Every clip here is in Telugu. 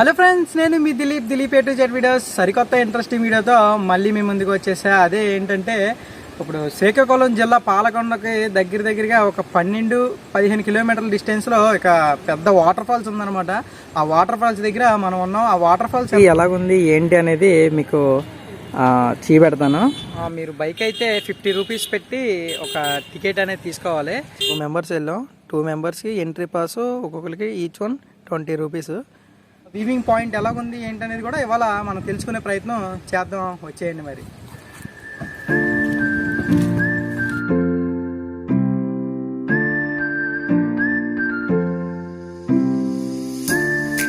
హలో ఫ్రెండ్స్ నేను మీ Dileep Dileep A to Z videos సరికొత్త ఇంట్రెస్టింగ్ వీడియోతో మళ్ళీ మీ ముందుకు వచ్చేసా. అదే ఏంటంటే ఇప్పుడు శ్రీకాకుళం జిల్లా పాలకొండకి దగ్గర దగ్గరగా ఒక పన్నెండు పదిహేను కిలోమీటర్ల డిస్టెన్స్లో ఇక పెద్ద వాటర్ ఫాల్స్ ఉందన్నమాట. ఆ వాటర్ ఫాల్స్ దగ్గర మనం ఉన్నాం. ఆ వాటర్ ఫాల్స్ ఎలాగుంది ఏంటి అనేది మీకు చూపెడతాను. మీరు బైక్ అయితే ఫిఫ్టీ రూపీస్ పెట్టి ఒక టికెట్ అనేది తీసుకోవాలి. టూ మెంబర్స్ వెళ్ళాం. టూ మెంబర్స్కి ఎంట్రీ పాస్ ఒక్కొక్కరికి each one twenty rupees viewing point ఎలాగుంది ఏంటనేది కూడా ఇవాళ మనం తెలుసుకునే ప్రయత్నం చేద్దాం. వచ్చేయండి మరి.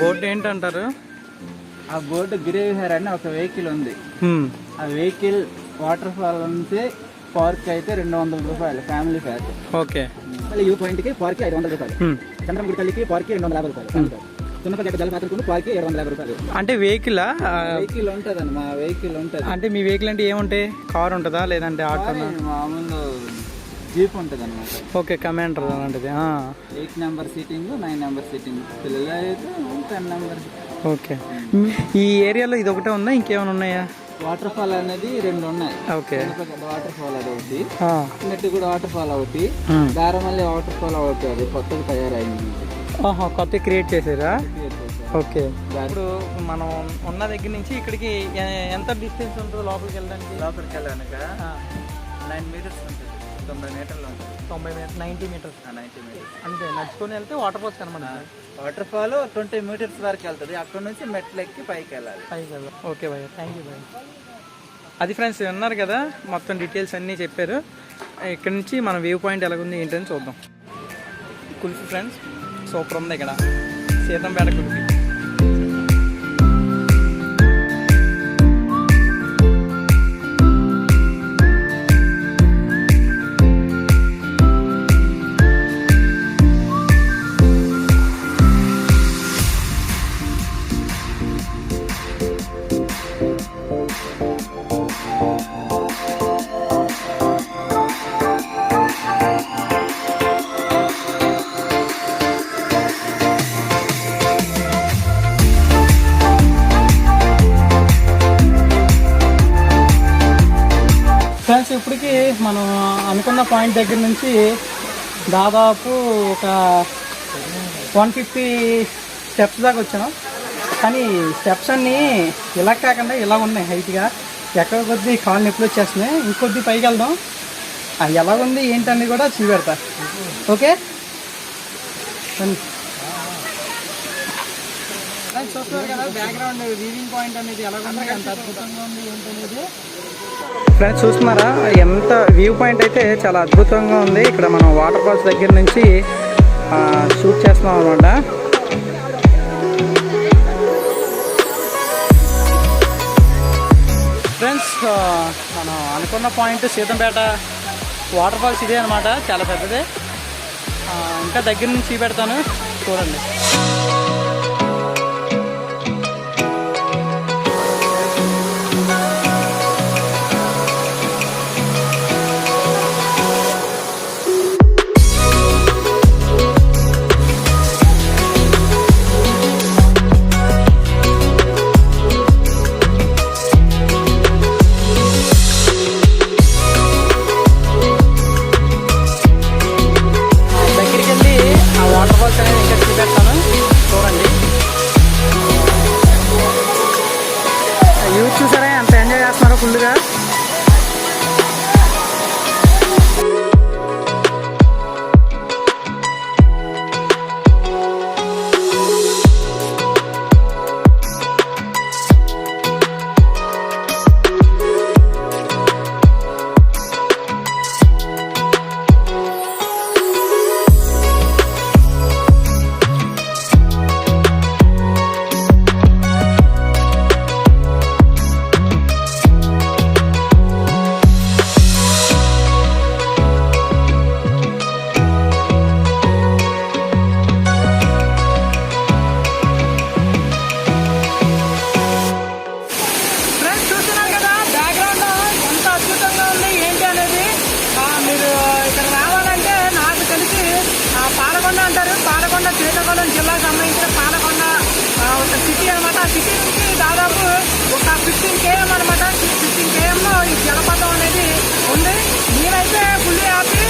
బోట్ ఏంటంటారు? ఆ బోర్డు గిరివిహార్ అని ఒక వెహికల్ ఉంది. ఆ వెహికల్ వాటర్ ఫాల్ నుంచి పార్క్ అయితే రెండు వందల రూపాయలు ఫ్యామిలీ ప్యాక్ ఓకే. మళ్ళీ వ్యూ పాయింట్కి పార్క్ ఐదు వందల రూపాయలు. తల్లికి పార్క్ రెండు వందల యాభై రూపాయలు. పార్క్ ఏడు వందల యాభై రూపాయలు. అంటే వెహికల్ వెహికల్ ఉంటదండి మా వెహికల్ ఉంటది. అంటే మీ వెహికల్ అంటే ఏముంటాయి? కార్ ఉంటుందా? లేదంటే ఆటో మామూలు జీప్ ఉంటది అనమాట ఓకే కమాండర్ అలాంటిది. Eight number seating nine number seating. పిల్లలు అయితే టెన్ నెంబర్. ఓకే. ఈ ఏరియాలో ఇది ఒకటే ఉందా? ఇంకేమైనా ఉన్నాయా? వాటర్ ఫాల్ అనేది రెండు ఉన్నాయి. ఓకే. వాటర్ ఫాల్ అది ఒకటి ఆ. నెట్ కూడా వాటర్ ఫాల్ ఒకటి. దారమల్లి వాటర్ ఫాల్ ఒకటి. అది కొత్తగా తయారైంది. ఆహా కొత్త క్రియేట్ చేసారా ఓకే. ఇప్పుడు మనం ఉన్న దగ్గర నుంచి ఇక్కడికి ఎంత డిస్టెన్స్ ఉంటుందో లోపలికి వెళ్ళడానికి? లోపలికి వెళ్ళాక నైన్ మీటర్స్ ఉంటుంది. తొంభై మీటర్లు ఉంటుంది. తొంభై metre ninety metres ninety metres అంతే నడుచుకొని వెళ్తే వాటర్ ఫాల్స్ కనమాట వాటర్ ఫాల్ ట్వంటీ మీటర్స్ వరకు వెళ్తుంది. అక్కడ నుంచి మెట్లు ఎక్కి పైకి వెళ్ళాలి. పైకి వెళ్దాం ఓకే భయ్య థ్యాంక్ యూ భయ్య. అది ఫ్రెండ్స్ విన్నారు కదా మొత్తం డీటెయిల్స్ అన్నీ చెప్పారు. ఇక్కడ నుంచి మన వ్యూ పాయింట్ ఎలాగుంది ఏంటని చూద్దాం. కుల్ఫీ ఫ్రెండ్స్ సూపర్ ఉంది ఇక్కడ సీతంపేట మనం అనుకున్న పాయింట్ దగ్గర నుంచి దాదాపు ఒక వన్ ఫిఫ్టీ స్టెప్స్ దాకా వచ్చాం కానీ స్టెప్స్ అన్నీ ఇలా కాకుండా ఇలా ఉన్నాయి హైట్గా. ఎక్కడ కొద్ది కాళ్ళు నొప్పులు వచ్చేస్తున్నాయి. ఇంకొద్ది పైకి వెళ్దాం. అది ఎలా ఉంది ఏంటని కూడా చూపెడతా. ఓకే? చూస్తున్నారు కదా బ్యాక్గ్రౌండ్ వీవింగ్ పాయింట్ అనేది ఎలా ఉంది? ఎంత అద్భుతంగా ఉంది ఏంటనేది? ఫ్రెండ్స్ చూస్తున్నారా? ఎంత వ్యూ పాయింట్ అయితే చాలా అద్భుతంగా ఉంది. ఇక్కడ మనం వాటర్ ఫాల్స్ దగ్గర నుంచి షూట్ చేస్తున్నాం అనమాట ఫ్రెండ్స్ మనం అనుకున్న పాయింట్ సీతంపేట వాటర్ ఫాల్స్ ఇదే అనమాట చాలా పెద్దదే. ఇంకా దగ్గర నుంచి పెడతాను చూడండి. కేఎం అనమాట ఈ ఫిఫ్టీన్ కేఎంలో ఈ జలపాతం అనేది ఉంది. నేనైతే ఫుల్లీ హ్యాపీ